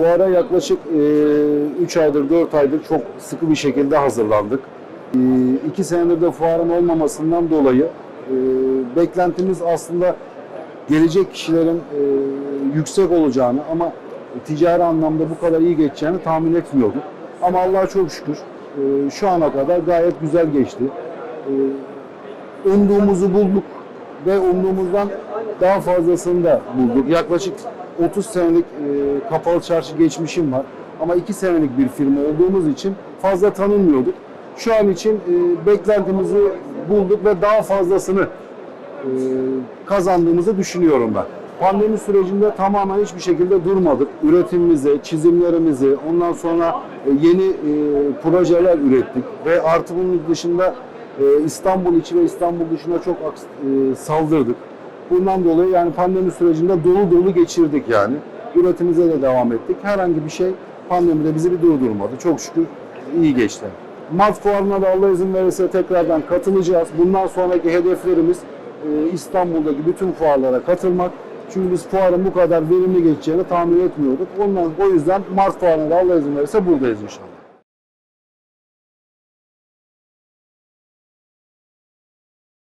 Fuara yaklaşık 3 aydır, 4 aydır çok sıkı bir şekilde hazırlandık. 2 senedir de fuarın olmamasından dolayı e, beklentimiz aslında gelecek kişilerin e, yüksek olacağını ama ticari anlamda bu kadar iyi geçeceğini tahmin etmiyorduk. Ama Allah'a çok şükür e, şu ana kadar gayet güzel geçti. E, umduğumuzu bulduk ve umduğumuzdan daha fazlasını da bulduk. Yaklaşık 30 senelik e, kapalı çarşı geçmişim var. Ama 2 senelik bir firma olduğumuz için fazla tanınmıyorduk. Şu an için e, beklentimizi bulduk ve daha fazlasını e, kazandığımızı düşünüyorum ben. Pandemi sürecinde tamamen hiçbir şekilde durmadık. Üretimimizi, çizimlerimizi, ondan sonra e, yeni e, projeler ürettik ve artı bunun dışında e, İstanbul içi ve İstanbul dışına çok e, saldırdık. Bundan dolayı yani pandemi sürecinde dolu dolu geçirdik yani. Üretimimize de devam ettik. Herhangi bir şey pandemide bizi bir durdurmadı. Çok şükür iyi geçti. Mart fuarına da Allah izin verirse tekrardan katılacağız. Bundan sonraki hedeflerimiz e, İstanbul'daki bütün fuarlara katılmak. Çünkü biz fuarın bu kadar verimli geçeceğini tahmin etmiyorduk. Ondan o yüzden Mart fuarına da Allah izin verirse buradayız inşallah.